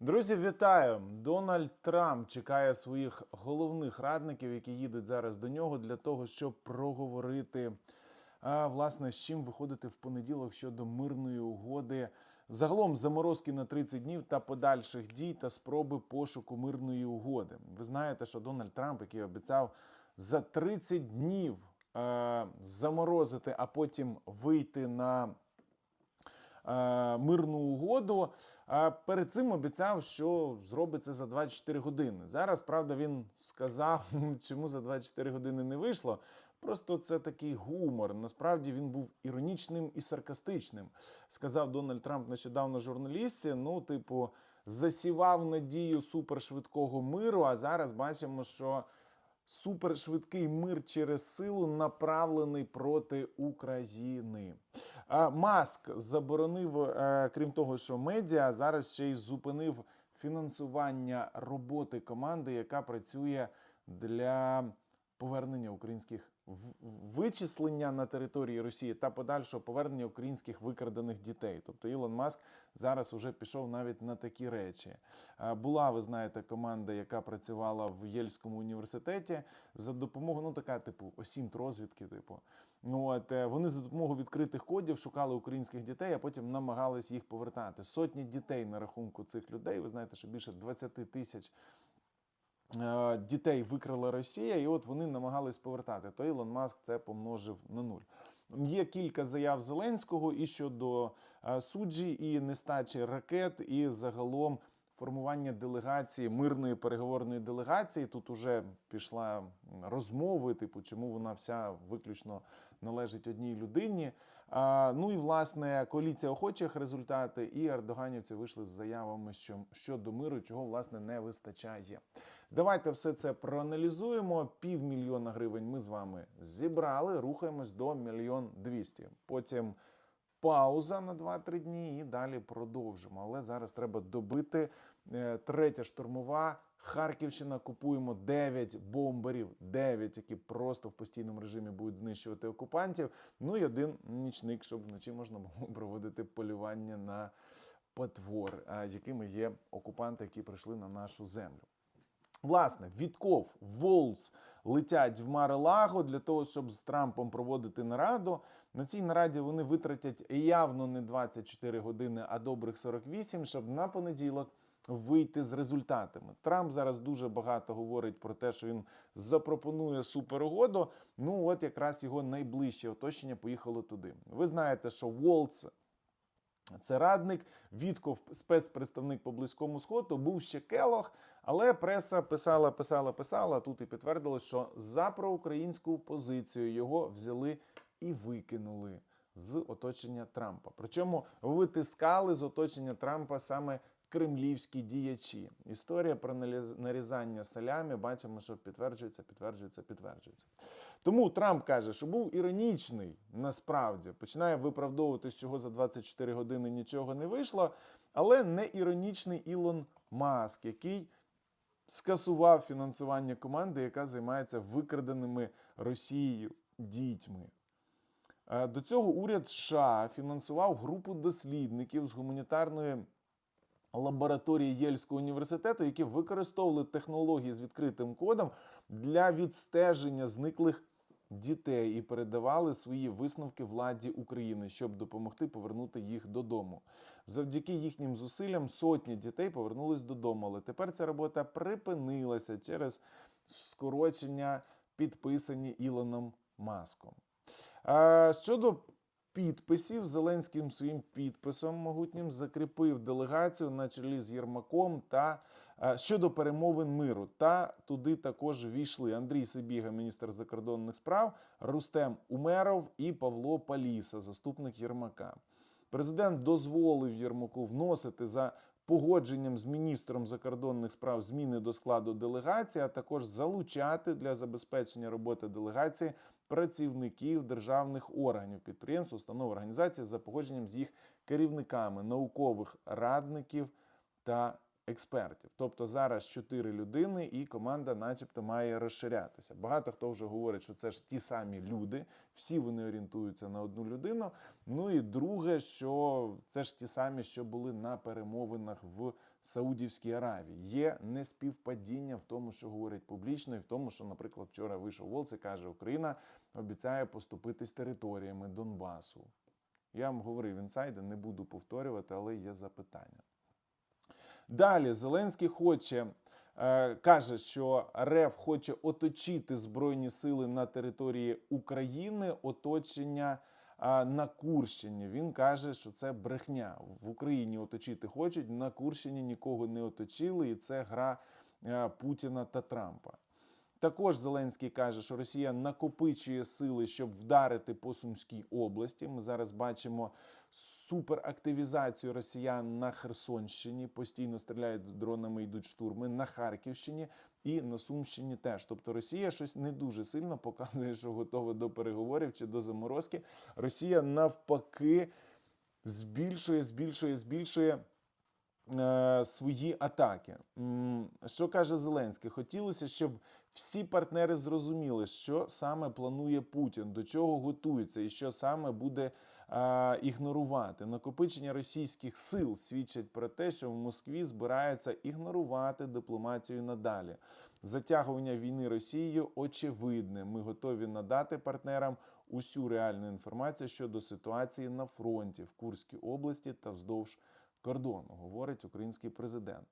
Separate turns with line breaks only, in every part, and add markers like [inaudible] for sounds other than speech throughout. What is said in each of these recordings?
Друзі, вітаю! Дональд Трамп чекає своїх головних радників, які їдуть зараз до нього для того, щоб проговорити а, власне з чим виходити в понеділок щодо мирної угоди. Загалом заморозки на 30 днів та подальших дій та спроби пошуку мирної угоди. Ви знаєте, що Дональд Трамп, який обіцяв за 30 днів е, заморозити, а потім вийти на мирну угоду. А перед цим обіцяв, що зробить це за 24 години. Зараз, правда, він сказав, [laughs] чому за 24 години не вийшло. Просто це такий гумор. Насправді він був іронічним і саркастичним. Сказав Дональд Трамп нещодавно журналістці. Ну, типу, засівав надію супершвидкого миру. А зараз бачимо, що супершвидкий мир через силу направлений проти України. Маск заборонив, е, крім того, що медіа зараз ще й зупинив фінансування роботи команди, яка працює для повернення українських вичислення на території Росії та подальшого повернення українських викрадених дітей. Тобто Ілон Маск зараз уже пішов навіть на такі речі. Е, Була, ви знаєте, команда, яка працювала в Єльському університеті за допомогою, ну така, типу, осінт розвідки, типу. Ну, от, е, вони за допомогою відкритих кодів шукали українських дітей, а потім намагались їх повертати. Сотні дітей на рахунку цих людей. Ви знаєте, що більше 20 тисяч дітей викрала Росія, і от вони намагались повертати. То Ілон Маск це помножив на нуль. Є кілька заяв Зеленського і щодо е, суджі, і нестачі ракет, і загалом формування делегації, мирної переговорної делегації. Тут уже пішла розмови, типу, чому вона вся виключно належить одній людині. А, ну і власне коаліція охочих результати, і ердоганівці вийшли з заявами, що щодо миру, чого власне не вистачає. Давайте все це проаналізуємо. Півмільйона гривень ми з вами зібрали. Рухаємось до мільйон двісті. Потім пауза на 2-3 дні і далі продовжимо. Але зараз треба добити е, третя штурмова. Харківщина купуємо 9 бомберів, 9, які просто в постійному режимі будуть знищувати окупантів. Ну і один нічник, щоб вночі можна було [laughs] проводити полювання на потвор, е, якими є окупанти, які прийшли на нашу землю. Власне, Вітков, Волц летять в Мари-Лаго для того, щоб з Трампом проводити нараду. На цій нараді вони витратять явно не 24 години, а добрих 48, щоб на понеділок вийти з результатами. Трамп зараз дуже багато говорить про те, що він запропонує суперугоду. Ну, от якраз його найближче оточення поїхало туди. Ви знаєте, що Волц це радник, Вітков, спецпредставник по близькому сходу, був ще Келох, але преса писала, писала, писала. Тут і підтвердилось, що за проукраїнську позицію його взяли і викинули з оточення Трампа. Причому витискали з оточення Трампа саме кремлівські діячі. Історія про нарізання салямі бачимо, що підтверджується, підтверджується, підтверджується. Тому Трамп каже, що був іронічний насправді, починає виправдовувати, що його за 24 години нічого не вийшло, але не іронічний Ілон Маск, який скасував фінансування команди, яка займається викраденими Росією дітьми. Е, До цього уряд США фінансував групу дослідників з гуманітарної лабораторії Єльського університету, які використовували технології з відкритим кодом для відстеження зниклих дітей і передавали свої висновки владі України, щоб допомогти повернути їх додому. Завдяки їхнім зусиллям сотні дітей повернулись додому, але тепер ця робота припинилася через скорочення, підписані Ілоном Маском. Щодо підписів, Зеленським своїм підписом могутнім закріпив делегацію на чолі з Єрмаком та щодо перемовин миру. Та туди також війшли Андрій Сибіга, міністр закордонних справ, Рустем Умеров і Павло Паліса, заступник Єрмака. Президент дозволив Єрмаку вносити за погодженням з міністром закордонних справ зміни до складу делегації, а також залучати для забезпечення роботи делегації працівників державних органів, підприємств, установ організацій за погодженням з їх керівниками, наукових радників та експертів. Тобто зараз чотири людини, і команда, начебто, має розширятися. Багато хто вже говорить, що це ж ті самі люди, всі вони орієнтуються на одну людину. Ну і друге, що це ж ті самі, що були на перемовинах в Саудівській Аравії. Є неспівпадіння в тому, що говорять публічно, і в тому, що, наприклад, вчора вийшов Волц і каже, Україна обіцяє поступитись територіями Донбасу. Я вам говорив інсайди, не буду повторювати, але є запитання. Далі Зеленський хоче. е, Каже, що РФ хоче оточити збройні сили на території України, оточення на Курщині. Він каже, що це брехня. В Україні оточити хочуть, на Курщині нікого не оточили, і це гра е, Путіна та Трампа. Також Зеленський каже, що Росія накопичує сили, щоб вдарити по Сумській області. Ми зараз бачимо суперактивізацію росіян на Херсонщині. Постійно стріляють дронами, йдуть штурми на Харківщині і на Сумщині теж. Тобто Росія щось не дуже сильно показує, що готова до переговорів чи до заморозки. Росія навпаки збільшує, збільшує, збільшує. е, Свої атаки. Що каже Зеленський? Хотілося, щоб всі партнери зрозуміли, що саме планує Путін, до чого готується і що саме буде а, ігнорувати. Накопичення російських сил свідчить про те, що в Москві збираються ігнорувати дипломатію надалі. Затягування війни Росією очевидне. Ми готові надати партнерам усю реальну інформацію щодо ситуації на фронті в Курській області та вздовж кордону, говорить український президент.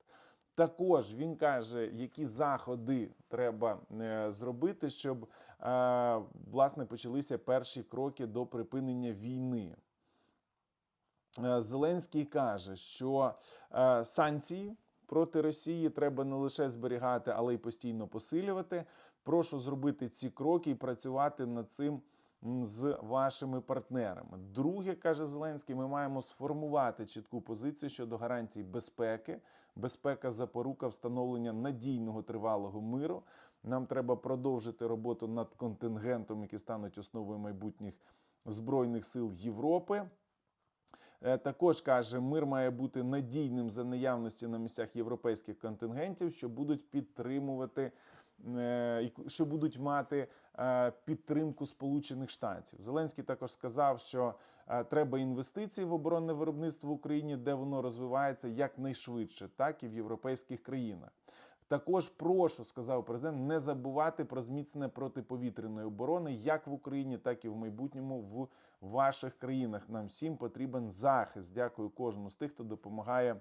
Також він каже, які заходи треба е, зробити, щоб е, власне почалися перші кроки до припинення війни. Е, Зеленський каже, що санкції проти Росії треба не лише зберігати, але й постійно посилювати. Прошу зробити ці кроки і працювати над цим з вашими партнерами. Друге, каже Зеленський, ми маємо сформувати чітку позицію щодо гарантій безпеки. Безпека запорука встановлення надійного тривалого миру. Нам треба продовжити роботу над контингентом, які стануть основою майбутніх збройних сил Європи. Е, Також каже, мир має бути надійним за наявності на місцях європейських контингентів, що будуть підтримувати, що будуть мати е, підтримку Сполучених Штатів. Зеленський також сказав, що е, треба інвестиції в оборонне виробництво в Україні, де воно розвивається якнайшвидше, так і в європейських країнах. Також прошу, сказав президент, не забувати про зміцнення протиповітряної оборони як в Україні, так і в майбутньому в ваших країнах. Нам всім потрібен захист. Дякую кожному з тих, хто допомагає.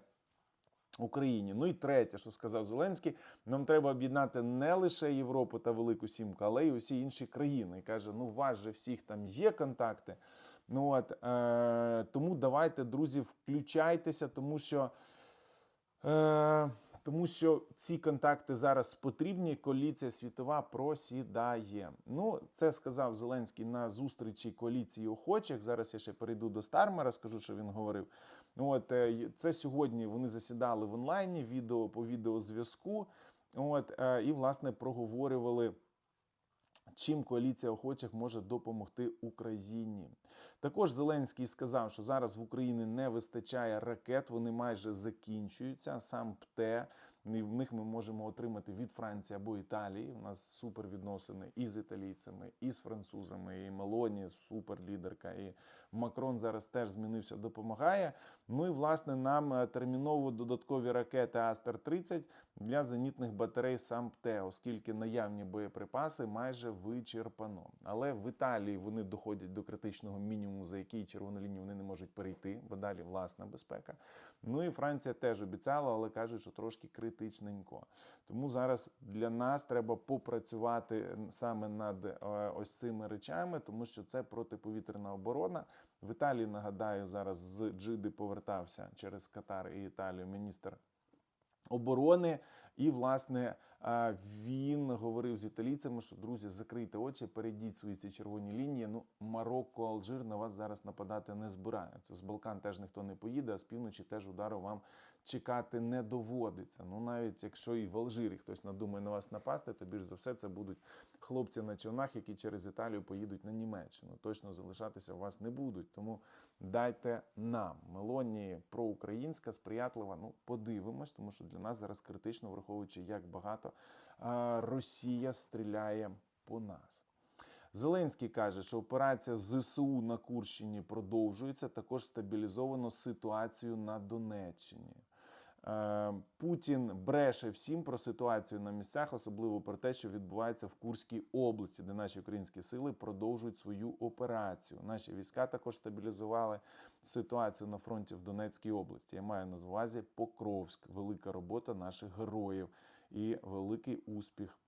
Україні. Ну і третє, що сказав Зеленський, нам треба об'єднати не лише Європу та Велику Сімку, але й усі інші країни. І каже: ну, у вас же всіх там є контакти. Ну от е, тому давайте, друзі, включайтеся, тому що. Е, тому що ці контакти зараз потрібні. Коаліція світова просідає. Ну, це сказав Зеленський на зустрічі коаліції охочих. Зараз я ще перейду до Стармера, скажу, що він говорив. Ну, от е, це сьогодні вони засідали в онлайні, відео по відеозв'язку. От е, і власне проговорювали. Чим коаліція охочих може допомогти Україні? Також Зеленський сказав, що зараз в Україні не вистачає ракет, вони майже закінчуються. Сам ПТЕ, в них ми можемо отримати від Франції або Італії. У нас супер відносини і з італійцями, і з французами, і Мелоні, супер лідерка, і Макрон зараз теж змінився, допомагає. Ну і власне нам е, терміново додаткові ракети Астер 30 для зенітних батарей сам ПТЕ, оскільки наявні боєприпаси майже вичерпано. Але в Італії вони доходять до критичного мінімуму, за який червону лінію вони не можуть перейти, бо далі власна безпека. Ну і Франція теж обіцяла, але кажуть, що трошки критичненько. Тому зараз для нас треба попрацювати саме над е, ось цими речами, тому що це протиповітряна оборона. В Італії нагадаю, зараз з Джиди повертався через Катар і Італію міністр оборони. І, власне, він говорив з італійцями, що друзі, закрийте очі, перейдіть свої ці червоні лінії. Ну, Марокко, Алжир на вас зараз нападати не збираються. З Балкан теж ніхто не поїде, а з півночі теж удару вам чекати не доводиться. Ну, навіть якщо і в Алжирі хтось надумає на вас напасти, то більш за все це будуть хлопці на човнах, які через Італію поїдуть на Німеччину. Точно залишатися у вас не будуть. Тому дайте нам. Мелонії проукраїнська, сприятлива. Ну, подивимось, тому що для нас зараз критично, враховуючи, як багато Росія стріляє по нас. Зеленський каже, що операція ЗСУ на Курщині продовжується. Також стабілізовано ситуацію на Донеччині. Е, Путін бреше всім про ситуацію на місцях, особливо про те, що відбувається в Курській області, де наші українські сили продовжують свою операцію. Наші війська також стабілізували ситуацію на фронті в Донецькій області. Я маю на увазі Покровськ, велика робота наших героїв і великий успіх.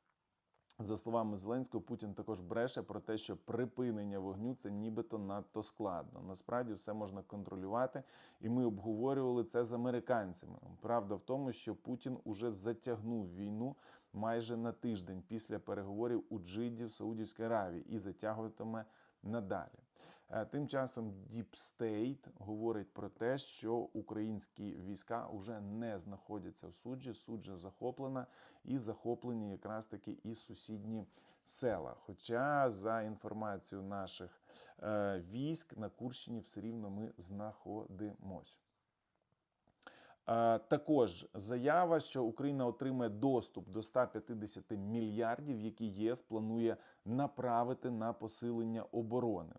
За словами Зеленського, Путін також бреше про те, що припинення вогню це нібито надто складно. Насправді все можна контролювати, і ми обговорювали це з американцями. Правда в тому, що Путін уже затягнув війну майже на тиждень після переговорів у Джиді в Саудівській Аравії і затягуватиме надалі. Е, Тим часом Deep State говорить про те, що українські війська вже не знаходяться в суджі. Суджа захоплена і захоплені якраз таки і сусідні села. Хоча, за інформацією наших е, військ, на Курщині все рівно ми знаходимося. Е, Також заява, що Україна отримає доступ до 150 мільярдів, які ЄС планує направити на посилення оборони.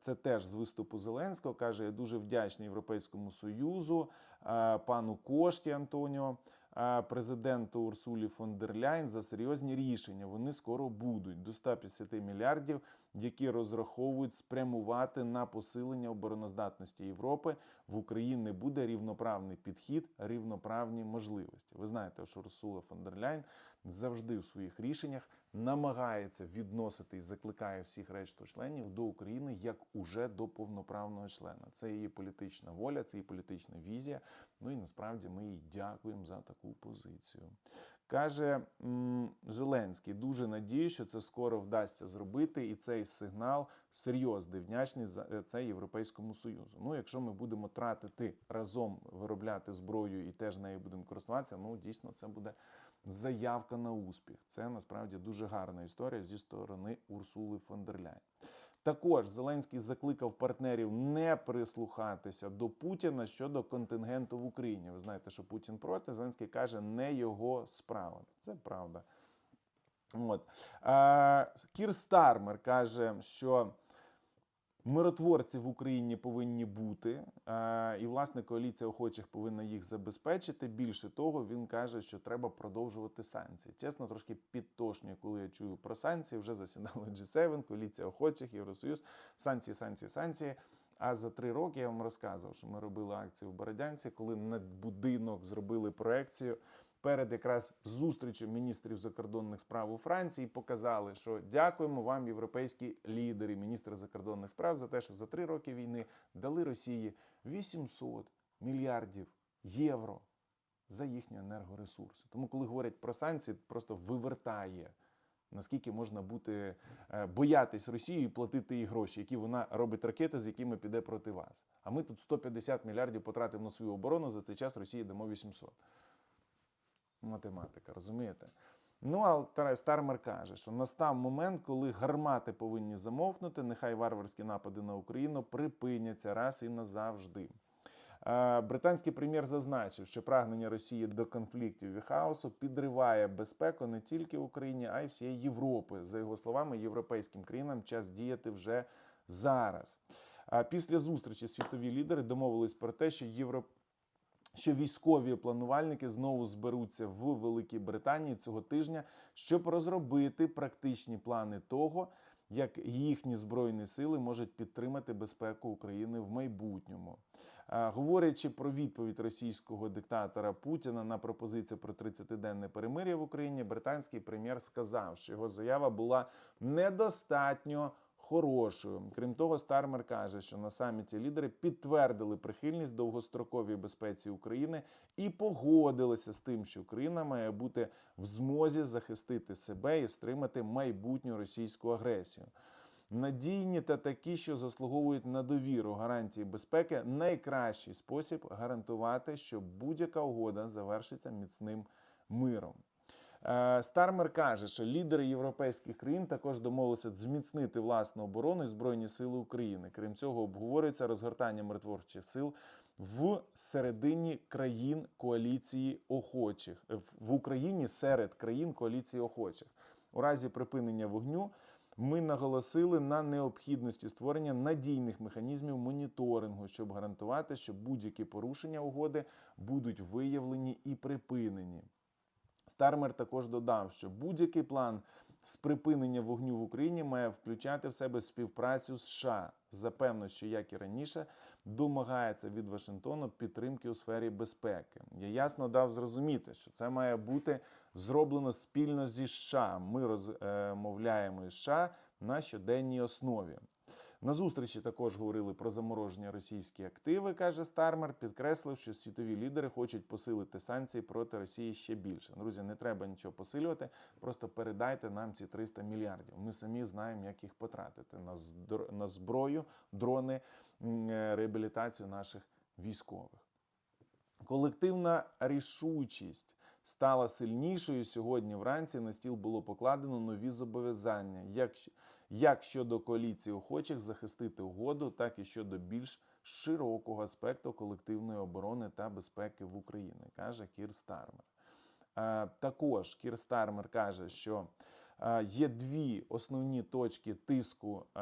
Це теж з виступу Зеленського каже: я дуже вдячний Європейському Союзу, е, пану Кошті Антоніо, е, президенту Урсулі фон дер Ляйн за серйозні рішення. Вони скоро будуть до 150 мільярдів, які розраховують спрямувати на посилення обороноздатності Європи. В Україні буде рівноправний підхід, рівноправні можливості. Ви знаєте, що Урсула фон дер Ляйн завжди в своїх рішеннях намагається відносити і закликає всіх решту членів до України як уже до повноправного члена. Це її політична воля, це її політична візія. Ну і насправді ми їй дякуємо за таку позицію. Каже Зеленський, дуже надію, що це скоро вдасться зробити, і цей сигнал серйозний, вдячний за е, це Європейському Союзу. Ну, якщо ми будемо тратити разом виробляти зброю і теж нею будемо користуватися, ну дійсно це буде заявка на успіх. Це насправді дуже гарна історія зі сторони Урсули фон дер. Також Зеленський закликав партнерів не прислухатися до Путіна щодо контингенту в Україні. Ви знаєте, що Путін проти. Зеленський каже, не його справа. Це правда. От. Кір Стармер каже, що миротворці в Україні повинні бути, е, і власне коаліція охочих повинна їх забезпечити. Більше того, він каже, що треба продовжувати санкції. Чесно, трошки підтошнює, коли я чую про санкції. Вже засідали G7, коаліція охочих, Євросоюз, санкції, санкції, санкції. А за три роки я вам розказував, що ми робили акцію в Бородянці, коли над будинок зробили проекцію перед якраз зустрічю міністрів закордонних справ у Франції. Показали, що дякуємо вам, європейські лідери, міністри закордонних справ, за те, що за три роки війни дали Росії 800 мільярдів євро за їхні енергоресурси. Тому, коли говорять про санкції, просто вивертає. Наскільки можна бути е, боятись Росії і платити їй гроші, які вона робить ракети, з якими піде проти вас. А ми тут 150 мільярдів потратимо на свою оборону. За цей час Росії дамо 800. Математика, розумієте? Ну, а Стармер каже, що настав момент, коли гармати повинні замовкнути, нехай варварські напади на Україну припиняться раз і назавжди. Е, Британський прем'єр зазначив, що прагнення Росії до конфліктів і хаосу підриває безпеку не тільки Україні, а й всієї Європи. За його словами, європейським країнам час діяти вже зараз. А Після зустрічі світові лідери домовились про те, що Євро... що військові планувальники знову зберуться в Великій Британії цього тижня, щоб розробити практичні плани того, як їхні збройні сили можуть підтримати безпеку України в майбутньому. Говорячи про відповідь російського диктатора Путіна на пропозицію про 30-денне перемир'я в Україні, британський прем'єр сказав, що його заява була недостатньо хорошою. Крім того, Стармер каже, що на саміті лідери підтвердили прихильність довгостроковій безпеці України і погодилися з тим, що Україна має бути в змозі захистити себе і стримати майбутню російську агресію. Надійні та такі, що заслуговують на довіру гарантії безпеки, найкращий спосіб гарантувати, що будь-яка угода завершиться міцним миром. Е, Стармер каже, що лідери європейських країн також домовилися зміцнити власну оборону і збройні сили України. Крім цього, обговорюється розгортання миротворчих сил в середині країн коаліції охочих в Україні серед країн коаліції охочих. У разі припинення вогню Ми наголосили на необхідності створення надійних механізмів моніторингу, щоб гарантувати, що будь-які порушення угоди будуть виявлені і припинені. Стармер також додав, що будь-який план з припинення вогню в Україні має включати в себе співпрацю з США. Запевно, що як і раніше домагається від Вашингтону підтримки у сфері безпеки. Я ясно дав зрозуміти, що це має бути зроблено спільно зі США. Ми розмовляємо із США на щоденній основі. На зустрічі також говорили про замороження російські активи, каже Стармер, підкреслив, що світові лідери хочуть посилити санкції проти Росії ще більше. Друзі, не треба нічого посилювати, просто передайте нам ці 300 мільярдів. Ми самі знаємо, як їх потратити на зброю, дрони, е, реабілітацію наших військових. Колективна рішучість стала сильнішою. Сьогодні вранці на стіл було покладено нові зобов'язання, як, як щодо коаліції охочих захистити угоду, так і щодо більш широкого аспекту колективної оборони та безпеки в Україні, каже Кір Стармер. Е, Також Кір Стармер каже, що е, є дві основні точки тиску е,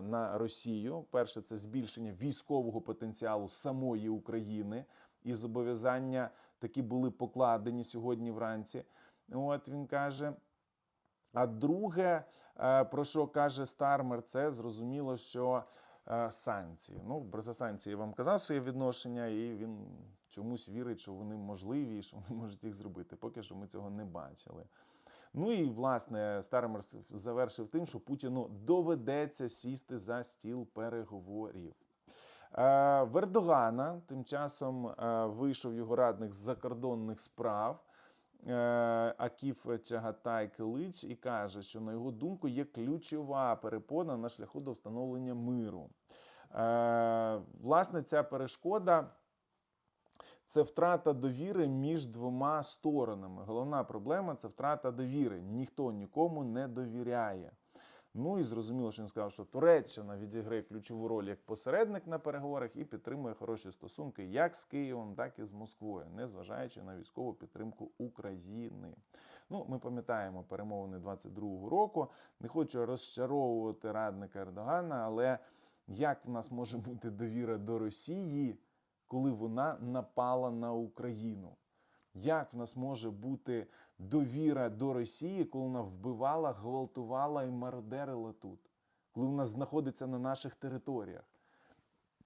на Росію. Перше це збільшення військового потенціалу самої України, і зобов'язання такі були покладені сьогодні вранці. От він каже. А друге, е, про що каже Стармер, це зрозуміло, що е, санкції. Ну, про санкції я вам казав своє відношення, і він чомусь вірить, що вони можливі, що вони можуть їх зробити. Поки що ми цього не бачили. Ну і власне Стармер завершив тим, що Путіну доведеться сісти за стіл переговорів. Е, В Ердогана тим часом вийшов його радник з закордонних справ Акіф Чагатай Килич і каже, що на його думку є ключова перепона на шляху до встановлення миру. Е, Власне, ця перешкода. Це втрата довіри між двома сторонами. Головна проблема це втрата довіри. Ніхто нікому не довіряє. Ну і зрозуміло, що він сказав, що Туреччина відіграє ключову роль як посередник на переговорах і підтримує хороші стосунки як з Києвом, так і з Москвою, незважаючи на військову підтримку України. Ну, ми пам'ятаємо перемовини 22-го року. Не хочу розчаровувати радника Ердогана, але як в нас може бути довіра до Росії, коли вона напала на Україну? Як в нас може бути довіра до Росії, коли вона вбивала, гвалтувала і мародерила тут, коли вона знаходиться на наших територіях?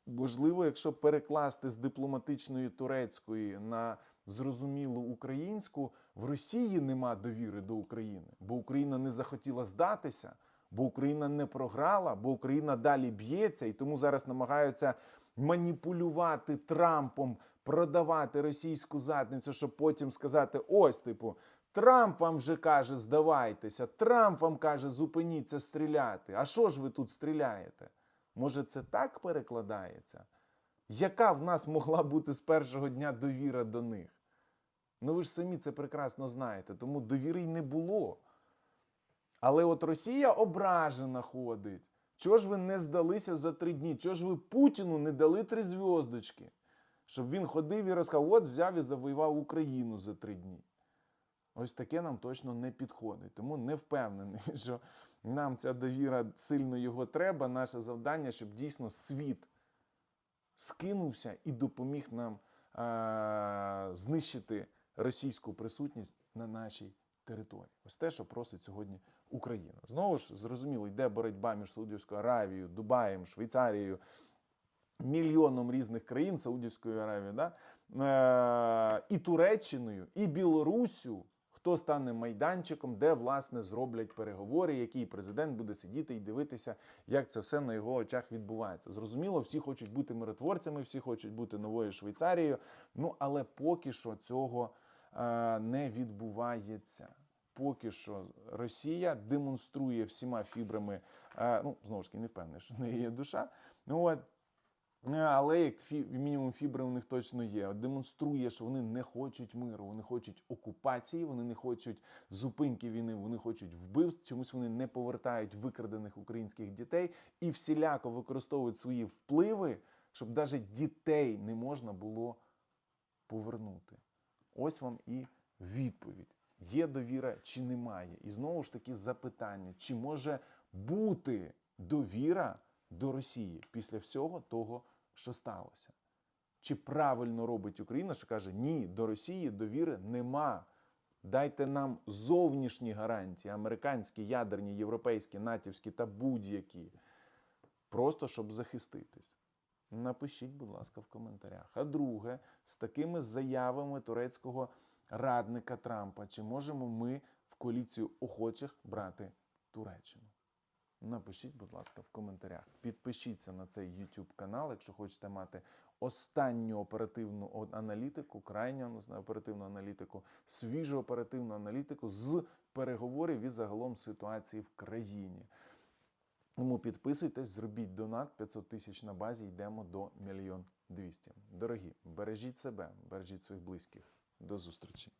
Можливо, якщо перекласти з дипломатичної турецької на зрозумілу українську, в Росії нема довіри до України, бо Україна не захотіла здатися, бо Україна не програла, бо Україна далі б'ється, і тому зараз намагаються маніпулювати Трампом, продавати російську задницю, щоб потім сказати: ось, типу, Трамп вам вже каже, здавайтеся, Трамп вам каже, зупиніться стріляти. А що ж ви тут стріляєте? Може, це так перекладається? Яка в нас могла бути з першого дня довіра до них? Ну ви ж самі це прекрасно знаєте, тому довіри й не було. Але от Росія ображена ходить. Чого ж ви не здалися за три дні? Чого ж ви Путіну не дали три зв'яздочки? Щоб він ходив і розказав, от взяв і завоював Україну за три дні. Ось таке нам точно не підходить. Тому не впевнений, [laughs] що нам ця довіра сильно його треба. Наше завдання, щоб дійсно світ скинувся і допоміг нам а, знищити російську присутність на нашій території. Ось те, що просить сьогодні Україна. Знову ж зрозуміло, йде боротьба між Саудівською Аравією, Дубаєм, Швейцарією, мільйоном різних країн Саудівської Аравії, да? е- і Туреччиною, і Білоруссю. Хто стане майданчиком, де власне зроблять переговори, який президент буде сидіти і дивитися, як це все на його очах відбувається. Зрозуміло, всі хочуть бути миротворцями, всі хочуть бути новою Швейцарією. Ну але поки що цього не відбувається. Поки що Росія демонструє всіма фібрами, е, ну знову ж таки, не впевнений, що в неї є душа. Ну от Е, Але як фі, мінімум фібри у них точно є. Демонструє, що вони не хочуть миру, вони хочуть окупації, вони не хочуть зупинки війни, вони хочуть вбивств. Чомусь вони не повертають викрадених українських дітей і всіляко використовують свої впливи, щоб навіть дітей не можна було повернути. Ось вам і відповідь: є довіра чи немає. І знову ж таки запитання: чи може бути довіра до Росії після всього того, що сталося? Чи правильно робить Україна, що каже, ні, до Росії довіри нема. Дайте нам зовнішні гарантії, американські, ядерні, європейські, натівські та будь-які, просто щоб захиститись. Напишіть, будь ласка, в коментарях. А друге, з такими заявами турецького радника Трампа, чи можемо ми в коаліцію охочих брати Туреччину? Напишіть, будь ласка, в коментарях. Підпишіться на цей YouTube канал, якщо хочете мати останню оперативну аналітику, крайню оперативну аналітику, свіжу оперативну аналітику з переговорів і загалом ситуації в країні. Тому підписуйтесь, зробіть донат 500 тисяч на базі, йдемо до мільйон 200. Дорогі, бережіть себе, бережіть своїх близьких. До зустрічі.